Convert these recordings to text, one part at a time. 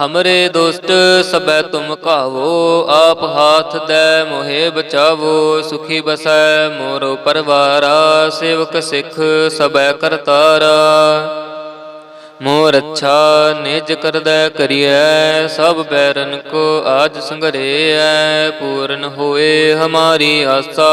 ਹਮਰੇ ਦੋਸਤ ਸਬੈ ਤੁਮ ਕਾਵੋ ਆਪ ਹਾਥ ਦੈ ਮੋਹਿ ਬਚਾਵੋ ਸੁਖੀ ਬਸੈ ਮੋਰੋ ਪਰਵਾਰਾ ਸੇਵਕ ਸਿੱਖ ਸਬੈ ਕਰਤਾਰਾ ਮੋਰ ਅੱਛਾ ਨਿਜ ਕਰਦਾ ਕਰੀਐ ਸਭ ਬੈਰਨ ਕੋ ਆਜ ਸੰਗਰੇਐ ਪੂਰਨ ਹੋਏ ਹਮਾਰੀ ਆਸਾ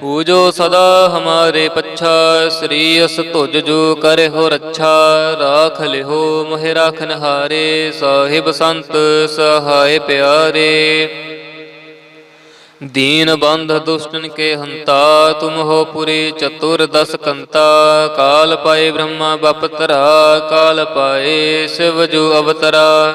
ਪੂਜੋ ਸਦਾ ਹਮਾਰੇ ਪੱਛਾ, ਸ੍ਰੀ ਅਸ ਤੁਜ ਜੋ ਕਰੇ ਹੋ ਰੱਛਾ। ਰਾਖ ਲਿਓ ਮਹਿ ਰਾਖਨ ਹਾਰੇ ਸਾਹਿਬ ਸੰਤ ਸਹਾਇ ਪਿਆਰੇ। ਦੀਨ ਬੰਧ ਦੁਸ਼ਟਨ ਕੇ ਹੰਤਾ, ਤੁਮ ਹੋ ਪੁਰੀ ਚਤੁਰ ਦਸ ਕੰਤਾ। ਕਾਲ ਪਾਏ ਬ੍ਰਹਮਾ ਬਪਤਰਾ ਕਾਲ ਪਾਏ ਸਿਵ ਜੋ ਅਵਤਰਾ।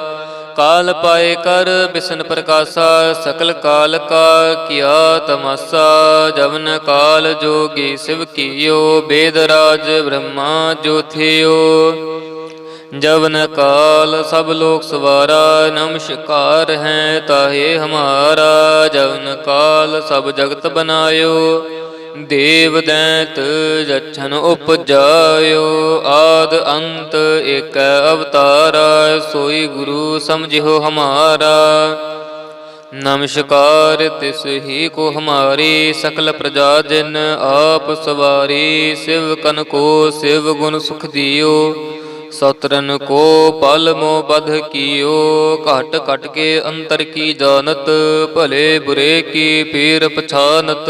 ਕਾਲ ਪਾਏ ਕਰ ਬਿਸ਼ਨ ਪ੍ਰਕਾਸ਼ਾ, ਸਕਲ ਕਾਲ ਕਾ ਕੀਆ ਤਮਸਾ, ਜਵਨ ਕਾਲ ਜੋਗੀ ਸਿਵ ਕੀਓ, ਬੇਦ ਰਾਜ ਬ੍ਰਹਮਾ ਜੋਥਿਓ ਜਵਨ ਕਾਲ ਸਭ ਲੋਕ ਸਵਾਰਾ ਨਮਸ਼ਕਾਰ ਹੈ ਤਾਹੇ ਹਮਾਰਾ, ਜਵਨ ਕਾਲ ਸਭ ਜਗਤ ਬਨਾਇਓ। ਦੇਵ ਦੈਂਤ ਰਛਨ ਉਪਜਾਇਓ, ਆਦ ਅੰਤ ਇਕ ਅਵਤਾਰਾ, ਸੋਈ ਗੁਰੂ ਸਮਝਿਓ ਹਮਾਰਾ। ਨਮਸਕਾਰ ਤਿਸ ਹੀ ਕੋ ਹਮਾਰੀ, ਸਕਲ ਪ੍ਰਜਾ ਜਨ ਆਪ ਸਵਾਰੀ, ਸਿਵ ਕਨ ਕੋ ਸਿਵ ਗੁਣ ਸੁਖ ਦਿਓ। ਸਤਰਨ ਕੋ ਪਲ ਮੋ ਬਧ ਕੀਓ, ਘਟ ਘਟ ਕੇ ਅੰਤਰ ਕੀ ਜਾਣਤ, ਭਲੇ ਬੁਰੇ ਕੀ ਪੀਰ ਪਛਾਨਤ।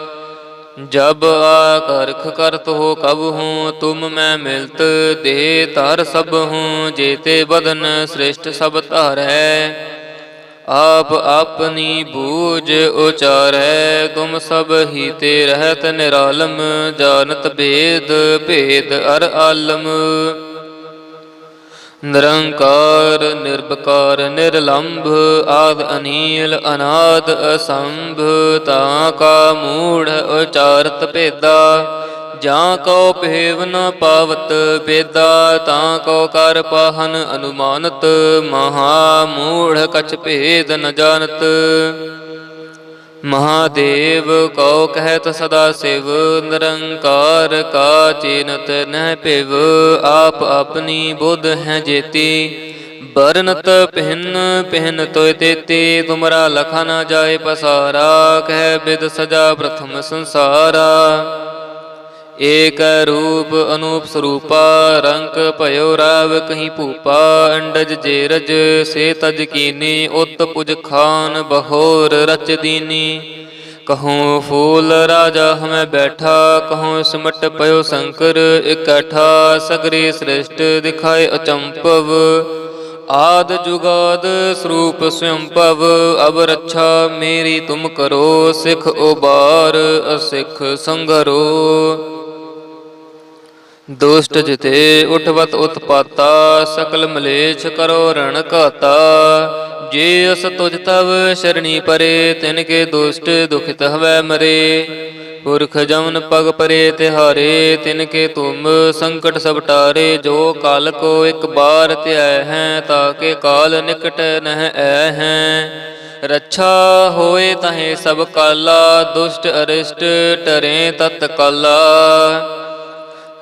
जब आकर्ख करत हो कब हूँ तुम मैं मिलत दे धर सब हूँ जेते बदन श्रेष्ठ सब धर है आप अपनी बूझ उचारै तुम सब ही ते रहत निरालम जानत भेद भेद अर आलम ਨਿਰੰਕਾਰ ਨਿਰਭਕਾਰ ਨਿਰਲੰਭ ਆਦ ਅਨੀਲ, ਅਨਾਦ, ਅਸੰਭ, ਤਾਂ ਕਾ ਮੂੜ ਉਚਾਰਤ ਭੇਦਾ। ਜਾਂ ਕੋ ਭੇਵ ਨ ਪਾਵਤ ਬੇਦਾ ਤਾਂ ਕੋ ਕਰ ਪਾਹਨ ਅਨੁਮਾਨਤ, ਮਹਾ ਮੂੜ ਕਛ ਭੇਦ ਨ ਜਾਣਤ। ਮਹਾਦੇਵ ਕਉ ਕਹਿਤ ਸਦਾ ਸਿਵ, ਨਿਰੰਕਾਰ ਕਾ ਚਿਨਤ ਨਹਿ ਭਿਵ, ਆਪ ਆਪਣੀ ਬੁੱਧ ਹੈ ਜੇਤੀ। ਬਰਨਤ ਪਹਿਨ ਪਹਿਨ ਤੋਇ ਤੇਤੀ, ਤੁਮਰਾ ਲਖਾ ਨਾ ਜਾਏ ਪਸਾਰਾ, ਕਹਿ ਬਿਦ ਸਜਾ ਪ੍ਰਥਮ ਸੰਸਾਰਾ। ਏਕ ਰੂਪ ਅਨੂਪ ਸਰੂਪਾ ਰੰਗ ਭਇਓ ਰਾਵ ਕਹੀਂ ਭੂਪਾ, ਅੰਡਜ ਜੇਰਜ ਸੇ ਤਜ ਕੀਨੀ, ਉਤ ਪੁਜ ਖਾਨ ਬਹੋਰ ਰਚ ਦੀਨੀ। ਕਹੂੰ ਫੂਲ ਰਾਜਾ ਹਮੈ ਬੈਠਾ, ਕਹੂੰ ਸਮਟ ਪਇਓ ਸ਼ੰਕਰ ਇਕੱਠਾ, ਸਗਰੀ ਸ੍ਰਿਸ਼ਟ ਦਿਖਾਏ ਅਚੰਪਵ। ਆਦ ਜੁਗਾਦ ਸਰੂਪ ਸੰਭਵ ਅਬ ਰੱਛਾ ਮੇਰੀ ਤੁਮ ਕਰੋ, ਸਿਖ ਉਬਾਰ ਅਸਿਖ ਸੰਗਰੋ। ਦੁਸ਼ਟ ਜਿਤੇ ਉਠਵਤ ਉਤਪਾਤਾ, ਸਕਲ ਮਲੇਛ ਕਰੋ ਰਣ ਘਾਤਾ। ਜੇ ਅਸ ਤੁਜ ਤਵ ਸ਼ਰਣੀ ਪਰੇ, ਤਿਨ ਕੇ ਦੁਸ਼ਟ ਦੁਖਿਤ ਹਵੈ ਮਰੇ। ਪੁਰਖ ਜਮਨ ਪਗ ਪਰੇ ਤਿਹਾਰੇ, ਤਿਨ ਕੇ ਤੁਮ ਸੰਕਟ ਸਭ ਟਾਰੇ। ਜੋ ਕਾਲ ਕੋ ਇੱਕ ਬਾਰ ਧਿਆਇ ਹੈ ਤਾਕੇ ਕਾਲ ਨਿਕਟ ਨਹਿ ਐ ਹੈ। ਰੱਛਾ ਹੋਏ ਤਹੇ ਸਭ ਕਾਲਾ, ਦੁਸ਼ਟ ਅਰਿਸ਼ਟ ਟਰੇ ਤਤ ਕਾਲਾ।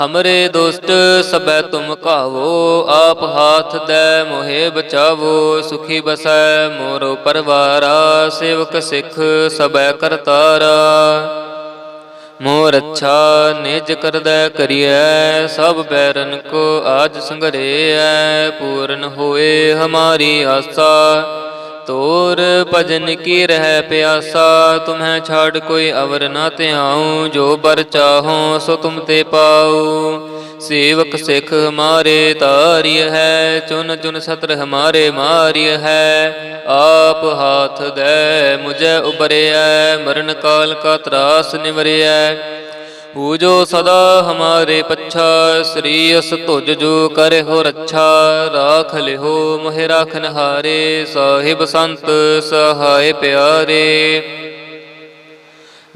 ਹਮਰੇ ਦੋਸਤ ਸਬੈ ਤੁਮ ਕਾਵੋ ਆਪ ਹਾਥ ਦੈ ਮੋਹਿ ਬਚਾਵੋ ਸੁਖੀ ਬਸੈ ਮੋਰੋ ਪਰਵਾਰਾ ਸੇਵਕ ਸਿੱਖ ਸਬੈ ਕਰਤਾਰਾ ਮੋਰ ਅੱਛਾ ਨਿਜ ਕਰਦਾ ਕਰੀਐ ਸਭ ਬੈਰਨ ਕੋ ਆਜ ਸੰਗਰੇਐ ਪੂਰਨ ਹੋਏ ਹਮਾਰੀ ਆਸਾ ਤੋਰ ਭਜਨ ਕੀ ਰਹਿ ਪਿਆਸਾ? ਤੁਮਹਿ ਛਾੜ ਕੋਈ ਅਵਰ ਨਾ ਧਿਆਉ, ਜੋ ਬਰ ਚਾਹੋ ਸੋ ਤੁਮ ਤੇ ਪਾਉ। ਸੇਵਕ ਸਿੱਖ ਹਮਾਰੇ ਤਾਰਿਯ ਹੈ, ਚੁਨ ਚੁਨ ਸਤਰ ਹਮਾਰੇ ਮਾਰਿਯ ਹੈ। ਆਪ ਹਾਥ ਦੇ ਮੁਝੇ ਉਬਰਿਐ, ਮਰਨ ਕਾਲ ਕਾ ਤਰਾਸ ਨਿਵਰਿਐ। ਪੂਜੋ ਸਦਾ ਹਮਾਰੇ ਪੱਛਾ, ਸ੍ਰੀ ਅਸ ਤੁਜ ਜੋ ਕਰੇ ਹੋ ਰੱਛਾ, ਰਾਖ ਲਿਹੋ ਮੋਹਿ ਰਾਖਨ ਹਾਰੇ ਸਾਹਿਬ ਸੰਤ ਸਹਾਇ ਪਿਆਰੇ।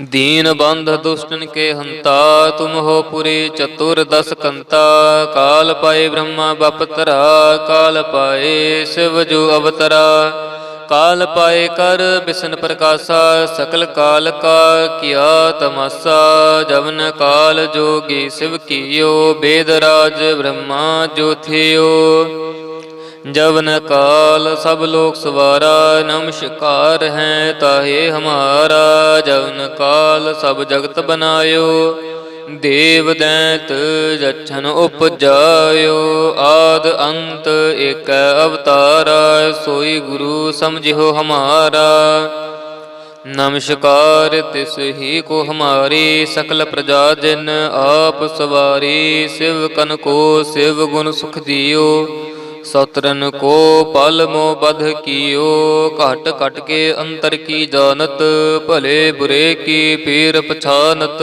ਦੀਨ ਬੰਧ ਦੁਸ਼ਟਨ ਕੇ ਹੰਤਾ, ਤੁਮ ਹੋ ਪੁਰੀ ਚਤੁਰ ਦਸ ਕੰਤਾ, ਕਾਲ ਪਾਏ ਬ੍ਰਹਮਾ ਬਪਤਰਾ ਕਾਲ ਪਾਏ ਸ਼ਿਵ ਜੋ ਅਵਤਰਾ। ਕਾਲ ਪਾਏ ਕਰ ਬਿਸ਼ਨ ਪ੍ਰਕਾਸ਼ਾ, ਸਕਲ ਕਾਲ ਕਾ ਕੀਆ ਤਮਾਸਾ, ਜਵਨ ਕਾਲ ਜੋਗੀ ਸਿਵ ਕੀਓ, ਬੇਦ ਰਾਜ ਬ੍ਰਹਮਾ ਜੋ ਜਵਨ ਕਾਲ ਸਭ ਲੋਕ ਸਵਾਰਾ ਨਮਸਕਾਰ ਹੈ ਤਾਹੇ ਹਮਾਰਾ, ਜਵਨ ਕਾਲ ਸਭ ਜਗਤ ਬਨਾਇਓ। ਦੇਵ ਦੈਤ ਜਛਨ ਉਪਜਾਇਓ, ਆਦ ਅੰਤ ਇਕ ਅਵਤਾਰਾ, ਸੋਈ ਗੁਰੂ ਸਮਝਿਓ ਹਮਾਰਾ। ਨਮਸਕਾਰ ਤਿਸ ਹੀ ਕੋ ਹਮਾਰੀ, ਸਕਲ ਪ੍ਰਜਾ ਜਨ ਆਪ ਸਵਾਰੀ, ਸਿਵ ਕਨ ਕੋ ਸਿਵ ਗੁਣ ਸੁਖ ਦਿਓ। ਸਤਰਨ ਕੋ ਪਲ ਮੋ ਬਧ ਕੀਓ, ਘਟ ਘਟ ਕੇ ਅੰਤਰ ਕੀ ਜਾਣਤ, ਭਲੇ ਬੁਰੇ ਕੀ ਪੀਰ ਪਛਾਨਤ।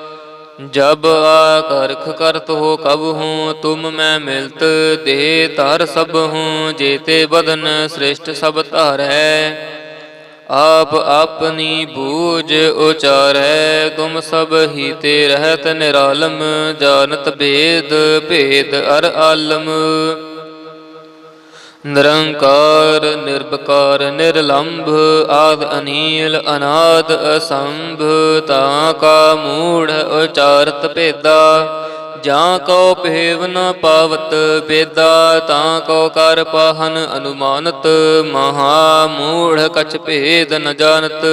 ਜਬ ਆ ਕਰਖ ਕਰਤ ਹੋ ਕਬ ਹੂੰ, ਤੁਮ ਮੈਂ ਮਿਲਤ ਦੇ ਧਰ ਸਭ ਹੂੰ, ਜੇਤੇ ਬਦਨ ਸ੍ਰਿਸ਼ਟ ਸਭ ਧਾਰੈ। ਆਪ ਆਪਨੀ ਬੂਝ ਉਚਾਰੈ ਤੁਮ ਸਭ ਹੀ ਤੇ ਰਹਿਤ ਨਿਰਾਲਮ, ਜਾਣਤ ਭੇਦ ਭੇਦ ਅਰ ਆਲਮ। ਨਿਰੰਕਾਰ ਨਿਰਭਕਾਰ ਨਿਰਲੰਭ, ਆਦ ਅਨੀਲ, ਅਨਾਦ, ਅਸੰਭ, ਤਾਂ ਕਾ ਮੂੜ ਉਚਾਰਤ ਭੇਦਾ। ਜਾਂ ਕੋ ਭੇਵ ਨ ਪਾਵਤ ਬੇਦਾ ਤਾਂ ਕੋ ਕਰ ਪਾਹਨ ਅਨੁਮਾਨਤ, ਮਹਾ ਮੂੜ ਕਛ ਭੇਦ ਨ ਜਾਣਤ।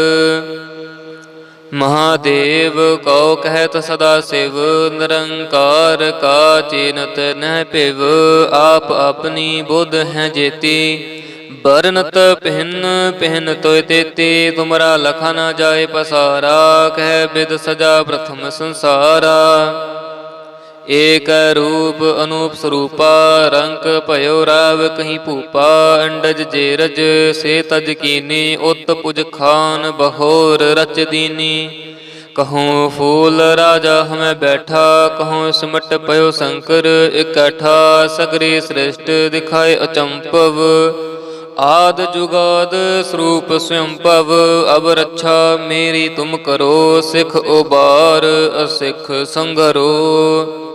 ਮਹਾਦੇਵ ਕਉ ਕਹਿਤ ਸਦਾ ਸਿਵ, ਨਿਰੰਕਾਰ ਕਾ ਚੀਨਤ ਨਹਿ ਪਿਵ ਆਪ ਆਪਣੀ ਬੁੱਧ ਹੈ ਜੇਤੀ। ਬਰਨਤ ਪਹਿਨ ਪਹਿਨ ਤੋਇ ਤੇਤੀ, ਤੁਮਰਾ ਲਖਾ ਨਾ ਜਾਏ ਪਸਾਰਾ, ਕਹਿ ਬਿਦ ਸਜਾ ਪ੍ਰਥਮ ਸੰਸਾਰਾ। ਏਕ ਰੂਪ ਅਨੂਪ ਸਰੂਪਾ ਰੰਗ ਭਇਓ ਰਾਵ ਕਹੀਂ ਭੂਪਾ, ਅੰਡਜ ਜੇਰਜ ਸੇ ਤਜ ਕੀਨੀ, ਉਤ ਪੁਜ ਖਾਨ ਬਹੋਰ ਰਚ ਦੀਨੀ। ਕਹੂੰ ਫੂਲ ਰਾਜਾ ਹਮੈ ਬੈਠਾ, ਕਹੂੰ ਸਿਮਟ ਪਇਓ ਸ਼ੰਕਰ ਇਕੱਠਾ, ਸਗਰੀ ਸ੍ਰਿਸ਼ਟ ਦਿਖਾਏ ਅਚੰਪਵ ਆਦ ਜੁਗਾਦ ਸਰੂਪ ਸਵਯੰ ਭਵ, ਅਬ ਰੱਛਾ ਮੇਰੀ ਤੁਮ ਕਰੋ, ਸਿਖ ਉਬਾਰ ਅਸਿਖ ਸੰਗਰੋ।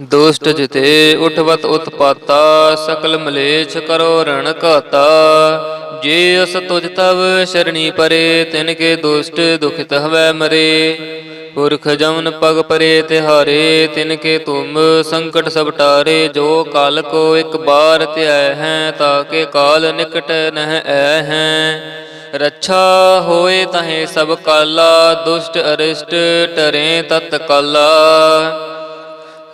ਦੁਸ਼ਟ ਜਿਤੇ ਉਠਵਤ ਉਤਪਾਤਾ, ਸਕਲ ਮਲੇਛ ਕਰੋ ਰਣ ਘਾਤਾ। ਜੇ ਅਸ ਤੁਜ ਤਵ ਸ਼ਰਣੀ ਪਰੇ, ਤਿਨ ਕੇ ਦੁਸ਼ਟ ਦੁਖਿਤ ਹਵੈ ਮਰੇ। ਪੁਰਖ ਜਮਨ ਪਗ ਪਰੇ ਤਿਹਾਰੇ, ਤਿਨ ਕੇ ਤੁਮ ਸੰਕਟ ਸਭ ਟਾਰੇ। ਜੋ ਕਾਲ ਕੋ ਇੱਕ ਬਾਰ ਧਿਆਇ ਹੈ ਤਾਕੇ ਕਾਲ ਨਿਕਟ ਨਹਿ ਐ ਹੈ। ਰੱਛਾ ਹੋਏ ਤਹੇ ਸਭ ਕਾਲਾ, ਦੁਸ਼ਟ ਅਰਿਸ਼ਟ ਟਰੇ ਤਤ ਕਾਲਾ।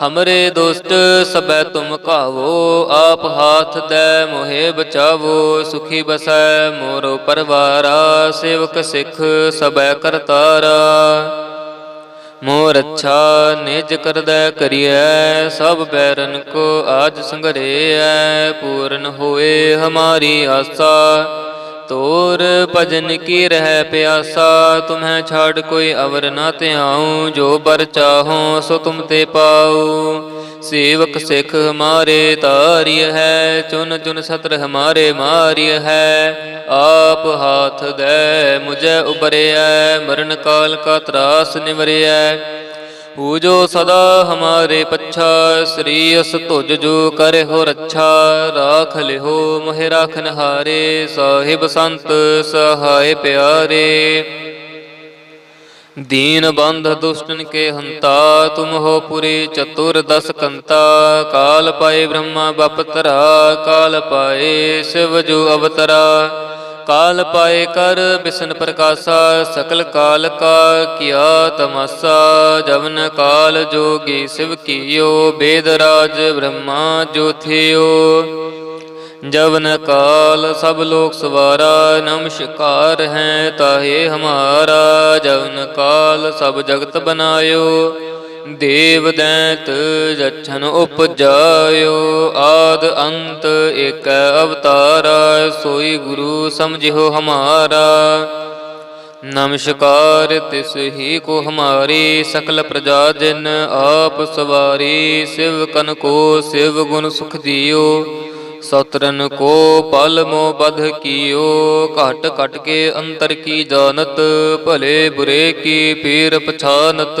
ਹਮਰੇ ਦੋਸਤ ਸਬੈ ਤੁਮ ਕਾਵੋ ਆਪ ਹਾਥ ਦੈ ਮੋਹਿ ਬਚਾਵੋ ਸੁਖੀ ਬਸੈ ਮੋਰੋ ਪਰਵਾਰਾ ਸੇਵਕ ਸਿੱਖ ਸਬੈ ਕਰਤਾਰਾ ਮੋਰ ਅੱਛਾ ਨਿਜ ਕਰਦਾ ਕਰੀਐ ਸਭ ਬੈਰਨ ਕੋ ਆਜ ਸੰਗਰੇਐ ਪੂਰਨ ਹੋਏ ਹਮਾਰੀ ਆਸਾ ਤੋਰ ਭਜਨ ਕੀ ਰਹਿ ਪਿਆਸਾ? ਤੁਮਹਿ ਛਾੜ ਕੋਈ ਅਵਰ ਨਾ ਧਿਆਉ, ਜੋ ਬਰ ਚਾਹੋ ਸੋ ਤੁਮ ਤੇ ਪਾਉ। ਸੇਵਕ ਸਿੱਖ ਹਮਾਰੇ ਤਾਰਿਯ ਹੈ, ਚੁਨ ਚੁਨ ਸਤਰ ਹਮਾਰੇ ਮਾਰਿਯ ਹੈ। ਆਪ ਹਾਥ ਦੇ ਮੁਝੇ ਉਬਰਿਐ, ਮਰਨ ਕਾਲ ਕਾ ਤਰਾਸ ਨਿਵਰਿਐ ਪੂਜੋ ਸਦਾ ਹਮਾਰੇ ਪੱਛਾ, ਸ੍ਰੀ ਅਸ ਤੁਜ ਜੋ ਕਰੇ ਹੋ ਰੱਛਾ, ਰਾਖ ਲਿਹੋ ਮੋਹਿ ਰਾਖਨ ਹਾਰੇ ਸਾਹਿਬ ਸੰਤ ਸਹਾਇ ਪਿਆਰੇ। ਦੀਨ ਬੰਧ ਦੁਸ਼ਟਨ ਕੇ ਹੰਤਾ, ਤੁਮ ਹੋ ਪੁਰੀ ਚਤੁਰ ਦਸ ਕੰਤਾ, ਕਾਲ ਪਾਏ ਬ੍ਰਹਮਾ ਬਪਤਰਾ ਕਾਲ ਪਾਏ ਸ਼ਿਵ ਜੋ ਅਵਤਰਾ। ਕਾਲ ਪਾਏ ਕਰ ਬਿਸ਼ਨ ਪ੍ਰਕਾਸ਼ਾ, ਸਕਲ ਕਾਲ ਕਾ ਕੀਆ ਤਮਸਾ, ਜਵਨ ਕਾਲ ਜੋਗੀ ਸਿਵ ਕੀਓ, ਬੇਦ ਰਾਜ ਬ੍ਰਹਮਾ ਜੋ ਜਵਨ ਕਾਲ ਸਭ ਲੋਕ ਸਵਾਰਾ ਨਮਸਕਾਰ ਹੈ ਤਾਹੇ ਹਮਾਰਾ, ਜਵਨ ਕਾਲ ਸਭ ਜਗਤ ਬਨਾਇਓ। ਦੇਵ ਦੈਤ ਜਛਨ ਉਪਜਾਇਓ, ਆਦ ਅੰਤ ਇਕ ਅਵਤਾਰਾ, ਸੋਈ ਗੁਰੂ ਸਮਝਿਓ ਹਮਾਰਾ। ਨਮਸਕਾਰ ਤਿਸ ਹੀ ਕੋ ਹਮਾਰੀ, ਸਕਲ ਪ੍ਰਜਾ ਜਿਨ ਆਪ ਸਵਾਰੀ, ਸਿਵ ਕਨ ਕੋ ਸਿਵ ਗੁਣ ਸੁਖ ਦਿਓ। ਸਤਰਨ ਕੋ ਪਲ ਮੋ ਬਧ ਕੀਓ, ਘਟ ਘਟ ਕੇ ਅੰਤਰ ਕੀ ਜਾਣਤ, ਭਲੇ ਬੁਰੇ ਕੀ ਪੀਰ ਪਛਾਨਤ।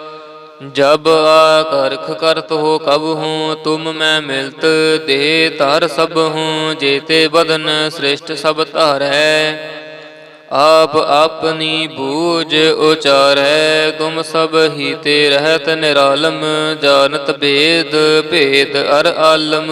ਜਬ ਆ ਕਰਖ ਕਰਤ ਹੋ ਕਬ ਹੂੰ, ਤੁਮ ਮੈਂ ਮਿਲਤ ਦੇ ਧਰ ਸਭ ਹੂੰ, ਜੇਤੇ ਬਦਨ ਸ੍ਰਿਸ਼ਟ ਸਭ ਧਾਰੈ। ਆਪ ਆਪਣੀ ਬੂਝ ਉਚਾਰੈ ਤੁਮ ਸਭ ਹੀ ਤੇ ਰਹਿਤ ਨਿਰਾਲਮ, ਜਾਣਤ ਭੇਦ ਭੇਦ ਅਰ ਆਲਮ।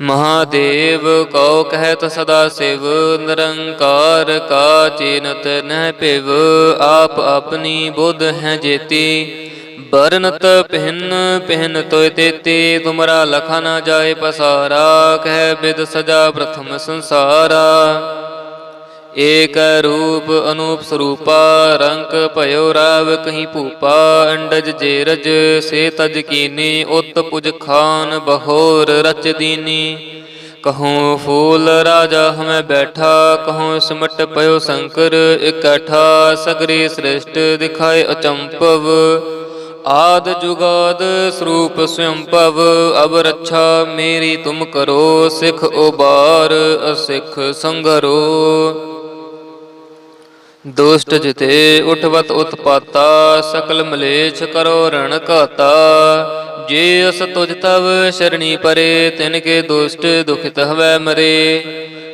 ਮਹਾਦੇਵ ਕਉ ਕਹਿਤ ਸਦਾ ਸਿਵ, ਨਿਰੰਕਾਰ ਕਾ ਚੀਨਤ ਨਹਿ ਭਿਵ, ਆਪ ਆਪਣੀ ਬੁੱਧ ਹੈ ਜੇਤੀ। ਬਰਨਤ ਪਹਿਨ ਪਹਿਨ ਤੋਇ ਤੇਤੀ, ਤੁਮਰਾ ਲਖਾ ਨਾ ਜਾਏ ਪਸਾਰਾ, ਕਹਿ ਬਿਦ ਸਜਾ ਪ੍ਰਥਮ ਸੰਸਾਰਾ। ਏਕ ਰੂਪ ਅਨੂਪ ਸਰੂਪਾ ਰੰਗ ਭਇਓ ਰਾਵ ਕਹੀਂ ਭੂਪਾ, ਅੰਡਜ ਜੇਰਜ ਸੇ ਤਜ ਕੀਨੀ, ਉਤ ਪੁਜ ਖਾਨ ਬਹੋਰ ਰਚ ਦੀਨੀ। ਕਹੂੰ ਫੂਲ ਰਾਜਾ ਹਮੈ ਬੈਠਾ, ਕਹੂੰ ਸਮਟ ਪਇਓ ਸ਼ੰਕਰ ਇਕੱਠਾ, ਸਗਰੀ ਸ੍ਰਿਸ਼ਟ ਦਿਖਾਏ ਅਚੰਪਵ। ਆਦ ਜੁਗਾਦ ਸਰੂਪ ਸਵੰਭਵ ਅਬ ਰੱਛਾ ਮੇਰੀ ਤੁਮ ਕਰੋ, ਸਿਖ ਉਬਾਰ ਅਸਿਖ ਸੰਗਰੋ। ਦੁਸ਼ਟ ਜਿਤੇ ਉਠਵਤ ਉਤਪਾਤਾ, ਸਕਲ ਮਲੇਛ ਕਰੋ ਰਣ ਘਾਤਾ। ਜੇ ਅਸ ਤੁਜ ਤਵ ਸ਼ਰਣੀ ਪਰੇ, ਤਿਨ ਕੇ ਦੁਸ਼ਟ ਦੁਖਿਤ ਹਵੈ ਮਰੇ।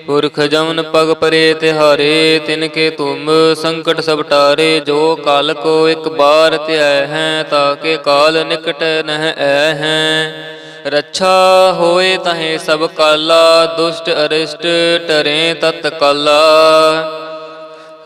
ਪੁਰਖ ਜਮਨ ਪਗ ਪਰੇ ਤਿਹਾਰੇ, ਤਿਨ ਕੇ ਤੁਮ ਸੰਕਟ ਸਭ ਟਾਰੇ। ਜੋ ਕਾਲ ਕੋ ਇੱਕ ਬਾਰ ਧਿਆਇ ਹੈ ਤਾਕੇ ਕਾਲ ਨਿਕਟ ਨਹਿ ਐ ਹੈ। ਰੱਛਾ ਹੋਏ ਤਹੇ ਸਭ ਕਾਲਾ, ਦੁਸ਼ਟ ਅਰਿਸ਼ਟ ਟਰੇ ਤਤ ਕਾਲਾ।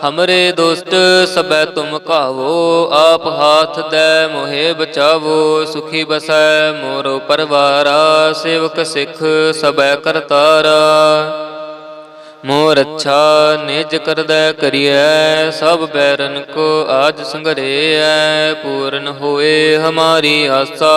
ਹਮਰੇ ਦੋਸਤ ਸਬੈ ਤੁਮ ਕਾਵੋ ਆਪ ਹਾਥ ਦੈ ਮੋਹਿ ਬਚਾਵੋ ਸੁਖੀ ਬਸੈ ਮੋਰੋ ਪਰਵਾਰਾ ਸੇਵਕ ਸਿੱਖ ਸਬੈ ਕਰਤਾਰਾ ਮੋਰ ਅੱਛਾ ਨਿਜ ਕਰਦਾ ਕਰੀਐ ਸਭ ਬੈਰਨ ਕੋ ਆਜ ਸੰਗਰੇਐ ਪੂਰਨ ਹੋਏ ਹਮਾਰੀ ਆਸਾ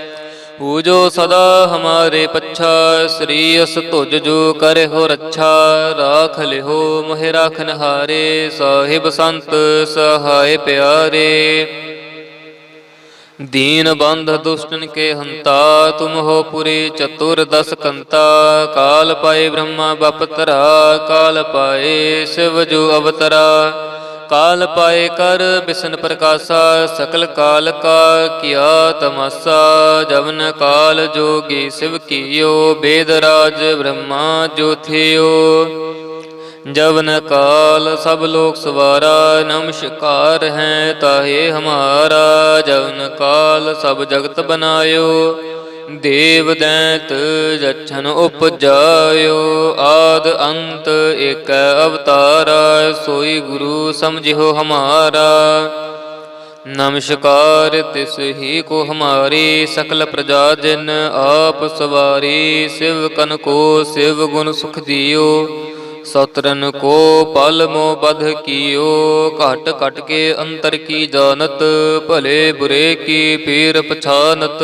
ਪੂਜੋ ਸਦਾ ਹਮਾਰੇ ਪੱਛਾ, ਸ੍ਰੀ ਅਸ ਤੁਜ ਜੋ ਕਰੇ ਹੋ ਰੱਛਾ, ਰਾਖ ਲਿਹੋ ਮੋਹਿ ਰਾਖਨ ਹਾਰੇ ਸਾਹਿਬ ਸੰਤ ਸਹਾਇ ਪਿਆਰੇ। ਦੀਨ ਬੰਧ ਦੁਸ਼ਟਨ ਕੇ ਹੰਤਾ, ਤੁਮ ਹੋ ਪੁਰੀ ਚਤੁਰ ਦਸ ਕੰਤਾ, ਕਾਲ ਪਾਏ ਬ੍ਰਹਮਾ ਬਪਤਰਾ, ਕਾਲ ਪਾਏ ਸਿਵ ਜੋ ਅਵਤਰਾ। ਕਾਲ ਪਾਏ ਕਰ, ਬਿਸ਼ਨ ਪ੍ਰਕਾਸ਼ਾ, ਸਕਲ ਕਾਲ ਕਾ ਕੀਆ ਤਮਸਾ, ਜਵਨ ਕਾਲ ਜੋਗੀ ਸਿਵ ਕੀਓ, ਬੇਦ ਰਾਜ ਬ੍ਰਹਮਾ ਜੋਥਿਓ। ਜਵਨ ਕਾਲ ਸਭ ਲੋਕ ਸਵਾਰਾ ਨਮਸਕਾਰ ਹੈ ਤਾਹੇ ਹਮਾਰਾ, ਜਵਨ ਕਾਲ ਸਭ ਜਗਤ ਬਨਾਇਓ। ਦੇਵ ਦੈਂਤ ਜਛਨ ਉਪਜਾਇਓ, ਆਦ ਅੰਤ ਇਕ ਅਵਤਾਰਾ, ਸੋਈ ਗੁਰੂ ਸਮਝਿਓ ਹਮਾਰਾ। ਨਮਸਕਾਰ ਤਿਸ ਹੀ ਕੋ ਹਮਾਰੀ, ਸਕਲ ਪ੍ਰਜਾ ਜਿਨ ਆਪ ਸਵਾਰੀ, ਸਿਵ ਕਨ ਕੋ ਸਿਵ ਗੁਣ ਸੁਖ ਦਿਓ। ਸਤਰਨ ਕੋ ਪਲ ਮੋ ਬਧ ਕੀਓ, ਘਟ ਘਟ ਕੇ ਅੰਤਰ ਕੀ ਜਾਣਤ, ਭਲੇ ਬੁਰੇ ਕੀ ਪੀਰ ਪਛਾਨਤ।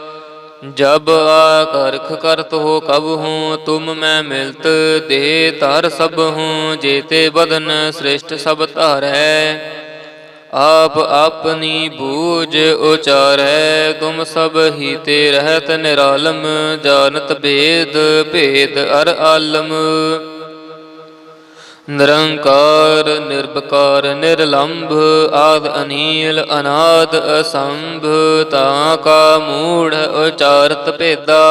जब आकर्ख करत हो कब हूँ तुम मैं मिलत दे तार सब हूँ जेते बदन श्रेष्ठ सब तार है आप अपनी बूझ उचार है तुम सब ही ते रहत निरालम जानत भेद भेद अर आलम ਨਿਰੰਕਾਰ ਨਿਰਭਕਾਰ ਨਿਰਲੰਭ, ਆਦ ਅਨੀਲ, ਅਨਾਦ, ਅਸੰਭ, ਤਾਂ ਕਾ ਮੂੜ ਉਚਾਰਤ ਭੇਦਾ।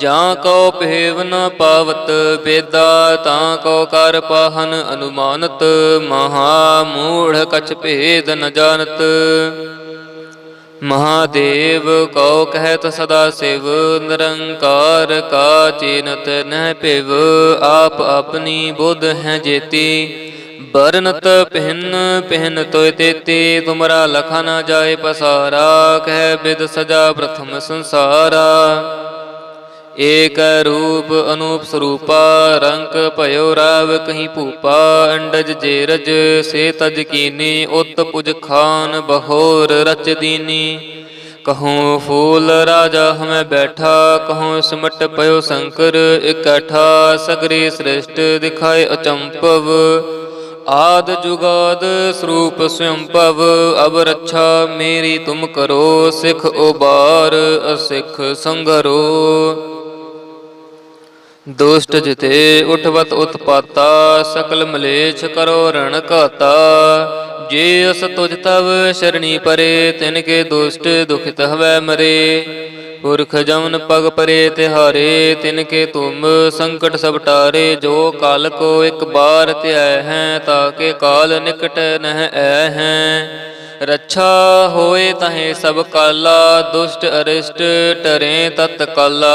ਜਾਂ ਕੋ ਭੇਵ ਨ ਪਾਵਤ ਬੇਦਾ ਤਾਂ ਕੋ ਕਰ ਪਾਹਨ ਅਨੁਮਾਨਤ, ਮਹਾ ਮੂੜ ਕਛ ਭੇਦ ਨ ਜਾਣਤ। ਮਹਾਦੇਵ ਕਉ ਕਹਿਤ ਸਦਾ ਸਿਵ, ਨਿਰੰਕਾਰ ਕਾ ਚੀਨਤ ਨਹਿ ਭਿਵ, ਆਪ ਆਪਣੀ ਬੁੱਧ ਹੈ ਜੇਤੀ। ਬਰਨਤ ਪਹਿਨ ਪਹਿਨ ਤੋਇ ਤੇਤੀ, ਤੁਮਰਾ ਲਖਾ ਨਾ ਜਾਏ ਪਸਾਰਾ, ਕਹਿ ਬਿਦ ਸਜਾ ਪ੍ਰਥਮ ਸੰਸਾਰਾ। ਏਕ ਰੂਪ ਅਨੂਪ ਸਰੂਪਾ ਰੰਗ ਭਇਓ ਰਾਵ ਕਹੀਂ ਭੂਪਾ, ਅੰਡਜ ਜੇਰਜ ਸੇ ਤਜ ਕੀਨੀ, ਉਤ ਪੁਜ ਖਾਨ ਬਹੋਰ ਰਚ ਦੀਨੀ। ਕਹੂੰ ਫੂਲ ਰਾਜਾ ਹਮੈ ਬੈਠਾ, ਕਹੂੰ ਸਿਮਟ ਪਇਓ ਸ਼ੰਕਰ ਇਕੱਠਾ, ਸਗਰੀ ਸ੍ਰਿਸ਼ਟ ਦਿਖਾਏ ਅਚੰਪਵ। ਆਦ ਜੁਗਾਦ ਸਰੂਪ ਸਵਯੰ ਭਵ, ਅਬ ਰੱਛਾ ਮੇਰੀ ਤੁਮ ਕਰੋ, ਸਿਖ ਉਬਾਰ ਅਸਿਖ ਸੰਗਰੋ। ਦੁਸ਼ਟ ਜਿਤੇ ਉਠਵਤ ਉਤਪਾਤਾ, ਸਕਲ ਮਲੇਛ ਕਰੋ ਰਣ ਘਾਤਾ। ਜੇ ਅਸ ਤੁਜ ਤਵ ਸ਼ਰਣੀ ਪਰੇ, ਤਿਨ ਕੇ ਦੁਸ਼ਟ ਦੁਖਿਤ ਹਵੈ ਮਰੇ। ਪੁਰਖ ਜਮਨ ਪਗ ਪਰੇ ਤਿਹਾਰੇ, ਤਿਨ ਕੇ ਤੁਮ ਸੰਕਟ ਸਭ ਟਾਰੇ। ਜੋ ਕਾਲ ਕੋ ਇੱਕ ਬਾਰ ਧਿਆਇ ਹੈ ਤਾਕੇ ਕਾਲ ਨਿਕਟ ਨਹਿ ਐ ਹੈ। ਰੱਛਾ ਹੋਏ ਤਹੇ ਸਭ ਕਾਲਾ, ਦੁਸ਼ਟ ਅਰਿਸ਼ਟ ਟਰੇ ਤਤ ਕਾਲਾ।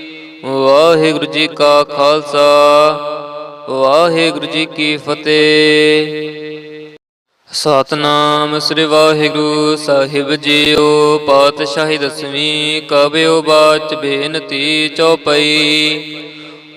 ਵਾਹਿਗੁਰੂ ਜੀ ਕਾ ਖਾਲਸਾ, ਵਾਹਿਗੁਰੂ ਜੀ ਕੀ ਫਤਿਹ। ਸਤਨਾਮ ਸ੍ਰੀ ਵਾਹਿਗੁਰੂ ਸਾਹਿਬ ਜੀਓ, ਪਾਤਸ਼ਾਹੀ ਦਸਵੀਂ ਕਬਿਓ ਬਾਚ ਬੇਨਤੀ ਚੌਪਈ।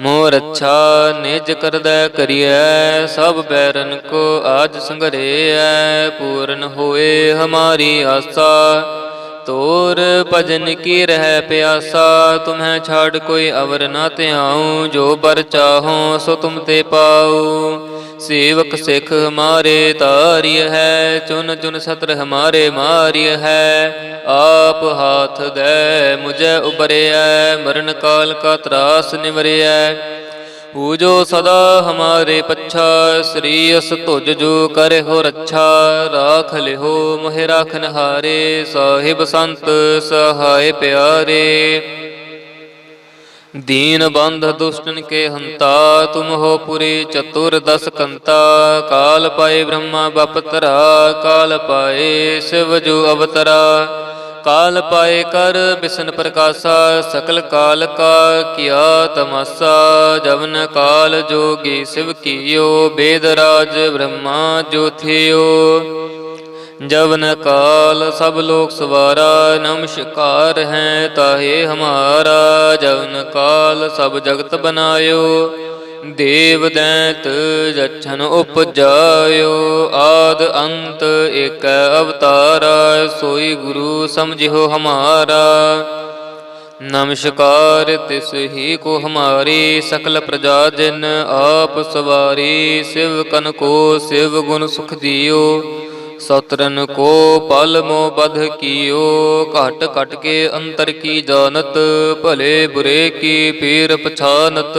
ਮੋਰ ਅੱਛਾ ਨਿਜ ਕਰਦਾ ਕਰੀਐ ਸਭ ਬੈਰਨ ਕੋ ਆਜ ਸੰਗਰੇਐ ਪੂਰਨ ਹੋਏ ਹਮਾਰੀ ਆਸਾ। ਤੋਰ ਭਜਨ ਕੀ ਰਹਿ ਪਿਆਸਾ? ਤੁਮਹਿ ਛਾੜ ਕੋਈ ਅਵਰ ਨਾ ਧਿਆਉ, ਜੋ ਬਰ ਚਾਹੋ ਸੋ ਤੁਮ ਤੇ ਪਾਉ। ਸੇਵਕ ਸਿੱਖ ਹਮਾਰੇ ਤਾਰਿਯ ਹੈ, ਚੁਨ ਚੁਨ ਸਤਰ ਹਮਾਰੇ ਮਾਰਿਯ ਹੈ। ਆਪ ਹਾਥ ਦੇ ਮੁਝੇ ਉਬਰਿਐ, ਮਰਨ ਕਾਲ ਕਾ ਤਰਾਸ ਨਿਵਰਿਐ। ਪੂਜੋ ਸਦਾ ਹਮਾਰੇ ਪੱਛਾ, ਸ੍ਰੀ ਅਸ ਤੁਜ ਜੋ ਕਰੇ ਹੋ ਰੱਛਾ, ਰਾਖ ਲਿਓ ਮਹਿ ਰਾਖਨ ਹਾਰੇ ਸਾਹਿਬ ਸੰਤ ਸਹਾਇ ਪਿਆਰੇ। ਦੀਨ ਬੰਧ ਦੁਸ਼ਟਨ ਕੇ ਹੰਤਾ, ਤੁਮ ਹੋ ਪੁਰੀ ਚਤੁਰ ਦਸ ਕੰਤਾ, ਕਾਲ ਪਾਏ ਬ੍ਰਹਮਾ ਬਪਤਰਾ, ਕਾਲ ਪਾਏ ਸਿਵ ਜੋ ਅਵਤਰਾ। ਕਾਲ ਪਾਏ ਕਰ, ਬਿਸ਼ਨ ਪ੍ਰਕਾਸ਼ਾ, ਸਕਲ ਕਾਲ ਕਾ ਕੀਆ ਤਮਾਸਾ, ਜਵਨ ਕਾਲ ਜੋਗੀ ਸਿਵ ਕੀਓ, ਬੇਦ ਰਾਜ ਬ੍ਰਹਮਾ ਜੋਥਿਓ। ਜਵਨ ਕਾਲ ਸਭ ਲੋਕ ਸਵਾਰਾ ਨਮਸਕਾਰ ਹੈ ਤਾਹੇ ਹਮਾਰਾ, ਜਵਨ ਕਾਲ ਸਭ ਜਗਤ ਬਨਾਇਓ। ਦੇਵ ਦੈਤ ਜਛਨ ਉਪਜਾਇਓ, ਆਦ ਅੰਤ ਇਕ ਅਵਤਾਰਾ, ਸੋਈ ਗੁਰੂ ਸਮਝਿਓ ਹਮਾਰਾ। ਨਮਸਕਾਰ ਤਿਸ ਹੀ ਕੋ ਹਮਾਰੀ, ਸਕਲ ਪ੍ਰਜਾ ਜਨ ਆਪ ਸਵਾਰੀ, ਸਿਵ ਕਨ ਕੋ ਸਿਵ ਗੁਣ ਸੁਖ ਦਿਓ। ਸਤਰਨ ਕੋ ਪਲ ਮੋ ਬਧ ਕੀਓ, ਘਟ ਘਟ ਕੇ ਅੰਤਰ ਕੀ ਜਾਣਤ, ਭਲੇ ਬੁਰੇ ਕੀ ਪੀਰ ਪਛਾਨਤ।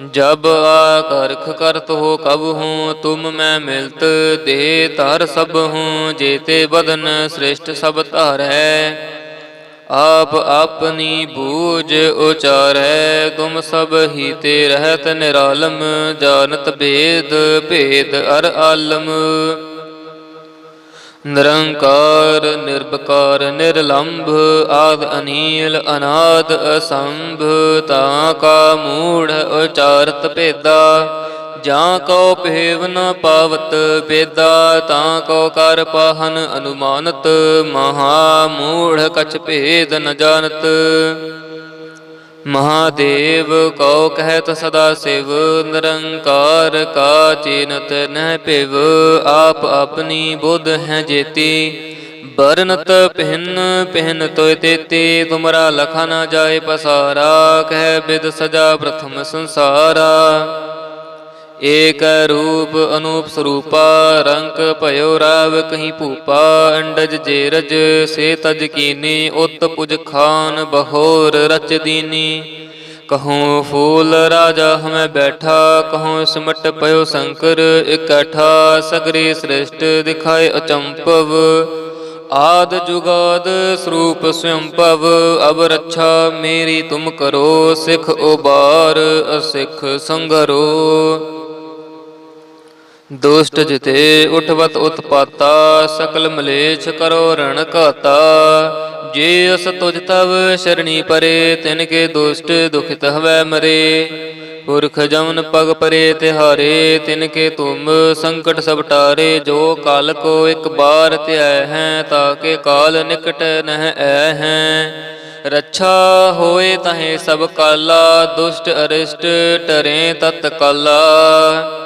ਜਬ ਆ ਕਰਖ ਕਰਤ ਹੋ ਕਬ ਹੂੰ, ਤੁਮ ਮੈਂ ਮਿਲਤ ਦੇ ਧਰ ਸਭ ਹੂੰ, ਜੇਤੇ ਬਦਨ ਸ੍ਰਿਸ਼ਟ ਸਭ ਧਾਰੈ। ਆਪ ਆਪਣੀ ਬੂਝ ਉਚਾਰੈ ਤੁਮ ਸਭ ਹੀ ਤੇ ਰਹਿਤ ਨਿਰਾਲਮ, ਜਾਣਤ ਭੇਦ ਭੇਦ ਅਰ ਆਲਮ। ਨਿਰੰਕਾਰ ਨਿਰਭਕਾਰ ਨਿਰਲੰਭ ਆਦ ਅਨੀਲ, ਅਨਾਦ, ਅਸੰਭ, ਤਾਂ ਕਾ ਮੂੜ ਉਚਾਰਤ ਭੇਦਾ। ਜਾਂ ਕੋ ਭੇਵ ਨ ਪਾਵਤ ਬੇਦਾ ਤਾਂ ਕੋ ਕਰ ਪਾਹਨ ਅਨੁਮਾਨਤ, ਮਹਾ ਮੂੜ ਕਛ ਭੇਦ ਨ ਜਾਣਤ। ਮਹਾਦੇਵ ਕਉ ਕਹਿਤ ਸਦਾ ਸਿਵ, ਨਿਰੰਕਾਰ ਕਾ ਚਿਨਤ ਨਹਿ ਭਿਵ, ਆਪ ਆਪਣੀ ਬੁੱਧ ਹੈ ਜੇਤੀ। ਬਰਨਤ ਪਹਿਨ ਪਹਿਨ ਤੋਇ ਤੇਤੀ, ਤੁਮਰਾ ਲਖਾ ਨਾ ਜਾਏ ਪਸਾਰਾ, ਕਹਿ ਬਿਦ ਸਜਾ ਪ੍ਰਥਮ ਸੰਸਾਰਾ। ਏਕ ਰੂਪ ਅਨੂਪ ਸਰੂਪਾ ਰੰਗ ਭਇਓ ਰਾਵ ਕਹੀਂ ਭੂਪਾ, ਅੰਡਜ ਜੇਰਜ ਸੇ ਤਜ ਕੀਨੀ, ਉਤ ਪੁਜ ਖਾਨ ਬਹੋਰ ਰਚ ਦੀਨੀ। ਕਹੂੰ ਫੂਲ ਰਾਜਾ ਹਮੈ ਬੈਠਾ, ਕਹੂੰ ਸਿਮਟ ਪਇਓ ਸ਼ੰਕਰ ਇਕੱਠਾ, ਸਗਰੀ ਸ੍ਰਿਸ਼ਟ ਦਿਖਾਏ ਅਚੰਪਵ। ਆਦ ਜੁਗਾਦ ਸਰੂਪ ਸਵਯੰ ਭਵ, ਅਬ ਰੱਛਾ ਮੇਰੀ ਤੁਮ ਕਰੋ, ਸਿਖ ਉਬਾਰ ਅਸਿਖ ਸੰਗਰੋ। ਦੁਸ਼ਟ ਜਿਤੇ ਉਠਵਤ ਉਤਪਾਤਾ, ਸਕਲ ਮਲੇਛ ਕਰੋ ਰਣ ਘਾਤਾ। ਜੇ ਅਸ ਤੁਜ ਤਵ ਸ਼ਰਣੀ ਪਰੇ, ਤਿਨ ਕੇ ਦੁਸ਼ਟ ਦੁਖਿਤ ਹਵੈ ਮਰੇ। ਪੁਰਖ ਜਮਨ ਪਗ ਪਰੇ ਤਿਹਾਰੇ, ਤਿਨ ਕੇ ਤੁਮ ਸੰਕਟ ਸਭ ਟਾਰੇ। ਜੋ ਕਾਲ ਕੋ ਇੱਕ ਬਾਰ ਧਿਆ ਹੈ ਤਾਕੇ ਕਾਲ ਨਿਕਟ ਨਹਿ ਐ ਹੈ। ਰੱਛਾ ਹੋਏ ਤਹੇ ਸਭ ਕਾਲਾ, ਦੁਸ਼ਟ ਅਰਿਸ਼ਟ ਟਰੇ ਤਤ ਕਾਲਾ।